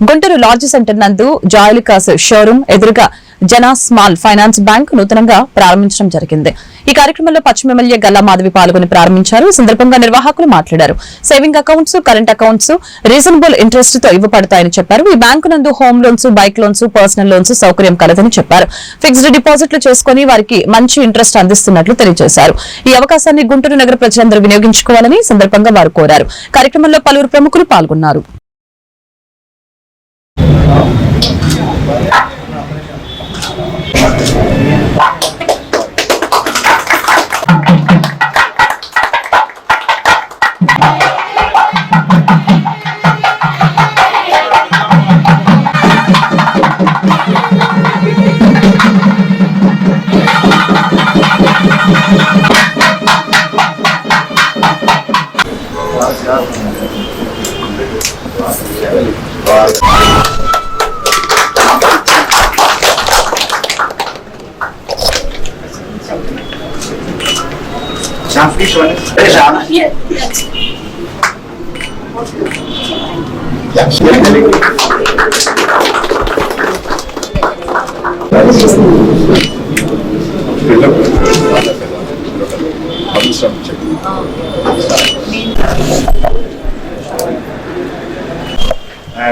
Guntur large centre నందు Joyalukkas showroom ఎదురుగా జనా స్మాల్ ఫైనాన్స్ బ్యాంక్ నూతనంగా ప్రారంభించడం జరిగింది. ఈ కార్యక్రమంలో పశ్చిమ ఎమ్మెల్యే గల్లా మాధవి పాల్గొని ప్రారంభించారు. సందర్భంగా నిర్వాహకులు మాట్లాడారు. Saving accounts current accounts reasonable ఇంట్రెస్ట్తో ఇవ్వబడతాయని చెప్పారు. ఈ బ్యాంకు నందు home loans bike loans personal loans సౌకర్యం కలదని చెప్పారు. ఫిక్స్డ్ డిపాజిట్లు చేసుకుని వారికి మంచి ఇంట్రెస్ట్ అందిస్తున్నట్లు తెలియజేశారు. ఈ అవకాశాన్ని గుంటూరు నగర ప్రజలందరూ వినియోగించుకోవాలని సందర్భంగా వారు కోరారు. కార్యక్రమంలో పలువురు ప్రముఖులు పాల్గొన్నారు. Wow. श्याम फ़िश वाले अरे Shyam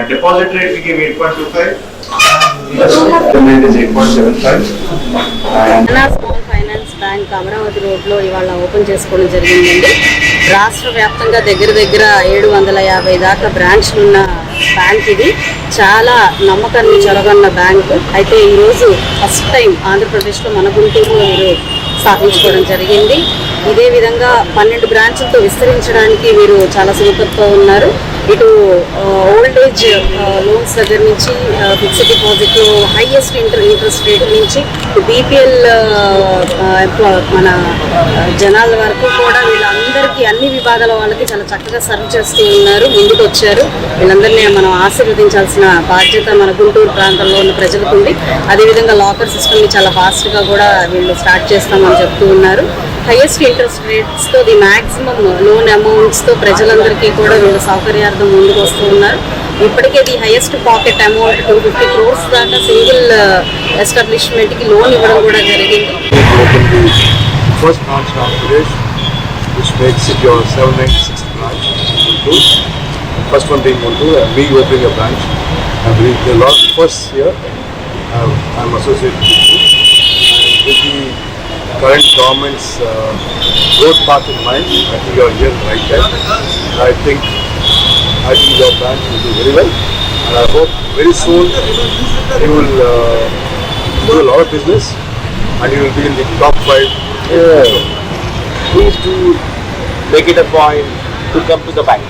deposit rate we gave 8.25 and the rate is 8.75 and Telangana Amaravati రోడ్లో ఇవాళ ఓపెన్ చేసుకోవడం జరిగిందండి. రాష్ట్ర వ్యాప్తంగా దగ్గర దగ్గర ఏడు వందల యాభై దాకా బ్రాంచ్లు ఉన్న బ్యాంక్ ఇది. చాలా నమ్మకాన్ని చొరగన్న బ్యాంక్. అయితే ఈరోజు ఫస్ట్ టైం ఆంధ్రప్రదేశ్లో మన గుంటూరులో మీరు స్థాపించుకోవడం జరిగింది. ఇదే విధంగా పన్నెండు బ్రాంచ్లతో విస్తరించడానికి వీరు చాలా సుముఖతతో ఉన్నారు. ఇటు ఓల్డ్ ఏజ్ లోన్స్ దగ్గర నుంచి fixed deposit highest inter interest rate నుంచి బీపీఎల్ మన జనాల వరకు కూడా అన్ని విభాగాల వాళ్ళకి చాలా చక్కగా సర్వ్ చేస్తూ ఉన్నారు ముందుకు వచ్చారు వీళ్ళందరినీ మనం ఆశీర్వదించాల్సిన బాధ్యత మన గుంటూరు ప్రాంతంలో ఉన్న ప్రజలకు ఉంది. అదేవిధంగా లాకర్ సిస్టమ్ని చాలా ఫాస్ట్గా కూడా వీళ్ళు స్టార్ట్ చేస్తామని చెప్తూ ఉన్నారు. హైయెస్ట్ ఇంట్రెస్ట్ రేట్స్తో ది మ్యాక్సిమం లోన్ అమౌంట్స్తో ప్రజలందరికీ కూడా వీళ్ళు సౌకర్యార్థం ముందుకు వస్తూ ఉన్నారు. ఇప్పటికే the highest pocket amount two fifty crores దాకా సింగిల్ ఎస్టాబ్లిష్మెంట్కి లోన్ ఇవ్వడం కూడా జరిగింది. Which makes it your 796th branch in Guntur. First one being Guntur, and me opening a branch. I believe the last first year uh, I'm associated with. And with the current government's uh, growth path in mind, I think you are here right time. I think I think your branch will do very well, and I hope very soon you will uh, do a lot of business and you will be in the top five. Please do make it a point to come to the bank.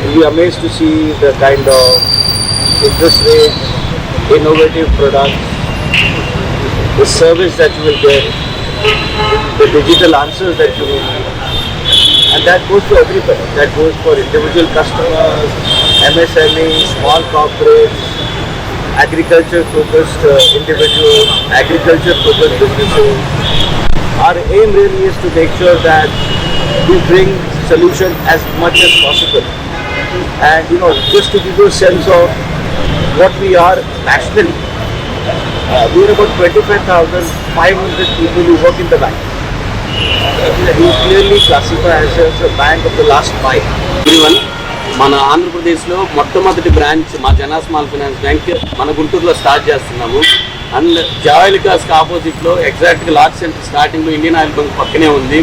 You'll be amazed to see the kind of interest rates, innovative products, the service that you will get, the digital answers that you will get. And that goes to everybody. That goes for individual customers, MSMEs, small corporates, agriculture focused uh, individuals, agriculture focused businesses. Our aim really is to make sure that we bring solution as much as possible. And you know, just to give you a sense of what we are nationally, uh, we are about 25,500 people who work in the bank. We clearly classify ourselves a bank of the last mile. Everyone, మన ఆంధ్రప్రదేశ్లో మొట్టమొదటి branch మా జనా small finance bank మన గుంటూరులో start చేస్తున్నాము and జాయిలికాస్కి ఆపోజిట్లో ఎగ్జాక్ట్గా లార్జ్ సెంటర్ స్టార్టింగ్లో ఇండియన్ ఆయిల్ బంక్ పక్కనే ఉంది.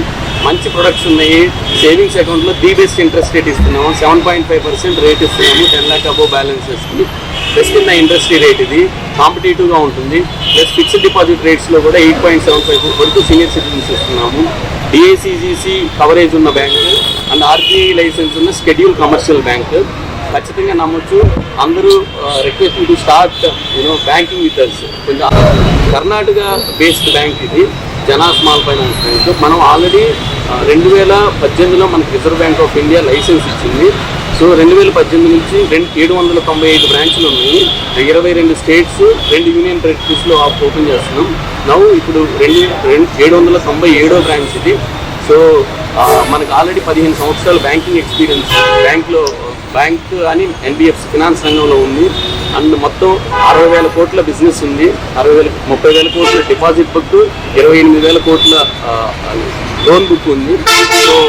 మంచి ప్రొడక్ట్స్ ఉన్నాయి. సేవింగ్స్ అకౌంట్లో ది బెస్ట్ ఇంట్రెస్ట్ రేట్ ఇస్తున్నాము. Seven point five percent rate ఇస్తున్నాము. టెన్ ల్యాక్ అబోవ్ వేసుకుని best in the industry rate ఇది. కాంపిటేటివ్గా ఉంటుంది. ప్లస్ ఫిక్స్డ్ డిపాజిట్ రేట్స్లో కూడా ఎయిట్ పాయింట్ సెవెన్ ఫైవ్ వరకు సీనియర్ సిటిజన్స్ ఇస్తున్నాము. డిఏసిజిసి కవరేజ్ ఉన్న బ్యాంకు. అండ్ ఆర్బీఐ లైసెన్స్ ఉన్న స్కెడ్యూల్ కమర్షియల్ బ్యాంకు. ఖచ్చితంగా నమ్మొచ్చు. అందరూ request to start you know banking with us కొంచెం కర్ణాటక బేస్డ్ బ్యాంక్ ఇది జనా స్మాల్ ఫైనాన్స్ బ్యాంక్. మనం ఆల్రెడీ రెండు వేల పద్దెనిమిదిలో మనకి reserve bank of India licence ఇచ్చింది. సో రెండు వేల పద్దెనిమిది నుంచి రెండు ఏడు వందల తొంభై ఐదు బ్రాంచ్లు ఉన్నాయి. ఇరవై రెండు స్టేట్స్ రెండు యూనియన్ టెరిటరీస్లో ఓపెన్ చేస్తున్నాం. నవ్వు ఇప్పుడు రెండు రెండు ఏడు వందల తొంభై ఏడో బ్రాంచ్ ఇది. సో మనకు ఆల్రెడీ పదిహేను సంవత్సరాల బ్యాంకింగ్ ఎక్స్పీరియన్స్ బ్యాంక్లో బ్యాంక్ అని ఎన్బిఎఫ్సి ఫినాన్స్ రంగంలో ఉంది. అండ్ మొత్తం అరవై వేల కోట్ల బిజినెస్ ఉంది. అరవై వేల ముప్పై వేల కోట్ల డిపాజిట్ బుక్ ఇరవై ఎనిమిది వేల కోట్ల లోన్ బుక్ ఉంది. సో